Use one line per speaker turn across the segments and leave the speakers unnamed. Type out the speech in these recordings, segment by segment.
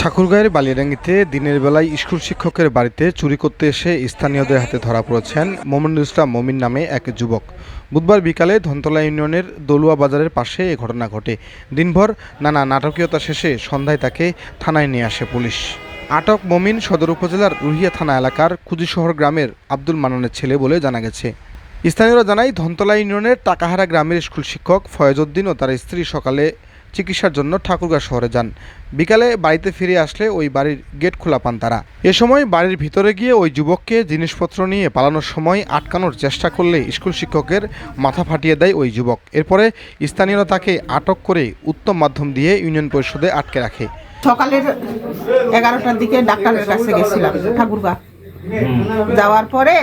ঠাকুরগাঁয়ের বালিয়াডাঙ্গিতে দিনের বেলায় স্কুল শিক্ষকের বাড়িতে চুরি করতে এসে স্থানীয়দের হাতে ধরা পড়েছেন মোমিনুল ইসলাম মমিন নামে এক যুবক। বুধবার বিকালে ধনতলা ইউনিয়নের দলুয়া বাজারের পাশে এ ঘটনা ঘটে। দিনভর নানা নাটকীয়তা শেষে সন্ধ্যায় তাকে থানায় নিয়ে আসে পুলিশ। আটক মমিন সদর উপজেলার রুহিয়া থানা এলাকার কুজিশহর গ্রামের আব্দুল মানানের ছেলে বলে জানা গেছে। স্থানীয়রা জানায়, ধনতলা ইউনিয়নের টাকাহারা গ্রামের স্কুল শিক্ষক ফয়েজউদ্দিন ও তার স্ত্রী সকালে চিকিৎসার জন্য ঠাকুরগাঁ শহরে যান। বিকালে বাড়িতে ফিরে আসলে ওই বাড়ির গেট খোলা পান তারা। এ সময় বাড়ির ভিতরে গিয়ে ওই যুবককে জিনিসপত্র নিয়ে পালানোর সময় আটকানোর চেষ্টা করলে স্কুল শিক্ষকের মাথা ফাটিয়ে দেয় ওই যুবক। এরপরে স্থানীয়রা তাকে আটক করে উত্তম মাধ্যম দিয়ে ইউনিয়ন পরিষদে আটকে রাখে।
সকালের এগারোটার দিকে ডাক্তারের কাছে গেছিলাম, ঠাকুরগা। যাওয়ার পরে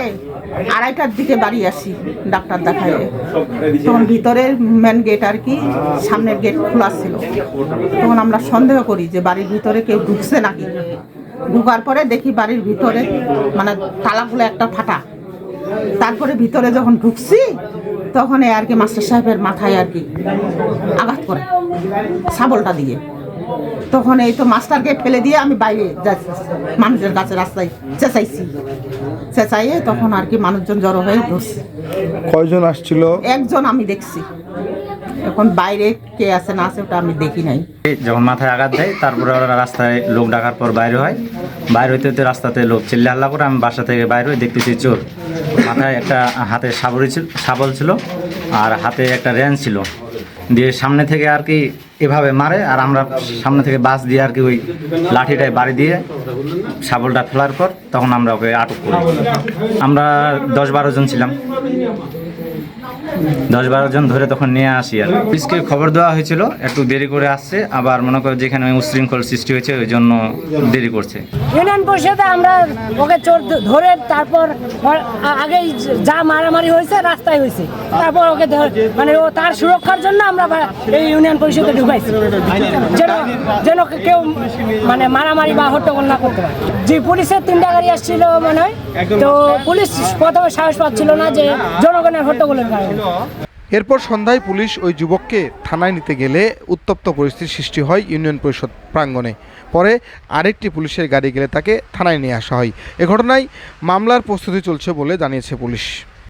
আড়াইটার দিকে বাড়ি আসি ডাক্তার দেখায় তখন ভিতরের মেন গেট আর কি, সামনের গেট খোলা ছিল। তখন আমরা সন্দেহ করি যে বাড়ির ভিতরে কেউ ঢুকছে নাকি। ঢুকার পরে দেখি বাড়ির ভিতরে মানে তালাগুলো একটা ফাটা। তারপরে ভিতরে যখন ঢুকছি, তখন আর কি মাস্টার সাহেবের মাথায় আর কি আঘাত করে শাবলটা দিয়ে। তখন এই তো মাস্টারকে ফেলে দিয়ে আমি বাইরে যাচ্ছি মানুষের কাছে রাস্তায় চেঁচাইছি। চেঁচাইয়ে তখন আর কি মানুষজন জড়ো হয়ে ধরছে।
কয়জন আসছিল?
একজন আমি দেখছি। এখন বাইরে কে আছে না আছে ওটা আমি দেখি নাই।
যখন মাথায় আঘাত দেয় তারপরে ওরা রাস্তায় লোক ডাকার পর বাইরে হয়। বাইরে হইতে হইতে রাস্তাতে লোক চিল্লা হাল্লা করে আমি বাসা থেকে বাইরে হয়ে দেখতেছি চোর। মাথায় একটা হাতে সাবরি ছিল শাবল ছিল আর হাতে একটা রেঞ্জ ছিল। দিয়ে সামনে থেকে আর কি এভাবে মারে, আর আমরা সামনে থেকে বাস দিয়ে আর কি ওই লাঠিটায় বাড়ি দিয়ে শাবলটা ফেলার পর তখন আমরা ওকে আটক করি। আমরা দশ বারো জন ছিলাম। দশ বারো জন ধরে তখন নিয়ে আসি আর পুলিশকে খবর দেওয়া হয়েছিল, একটু দেরি করে আসছে, আবার মনে করো যেখানে উশৃঙ্খল সৃষ্টি হয়েছে, ওই জন্য দেরি করছে।
ইউনিয়ন পরিষদে আমরা ওকে চোর ধরে তারপর ওর আ- আগেই যা মারামারি হয়েছে, রাস্তায় হয়েছে। তারপর ওকে মানে ও তার সুরক্ষার জন্য আমরা এই ইউনিয়ন পরিষদে ঢুকাইছি। যেন যেন কেউ মানে মারামারি বা হট্টগোল না করতে পারে। যে পুলিশের তিনটা গাড়ি আসছিল মনে হয়, তো পুলিশ প্রথমে সাহস পাচ্ছিল না যে জনগণের কারণে
এরপর সন্ধ্যায় পুলিশ ওই যুবককে থানায় নিতে গেলে উত্তপ্ত পরিস্থিতির সৃষ্টি হয় ইউনিয়ন পরিষদ প্রাঙ্গণে। পরে আরেকটি পুলিশের গাড়ি গেলে তাকে থানায় নিয়ে আসা হয়। এ ঘটনায় মামলার প্রস্তুতি চলছে বলে জানিয়েছে পুলিশ।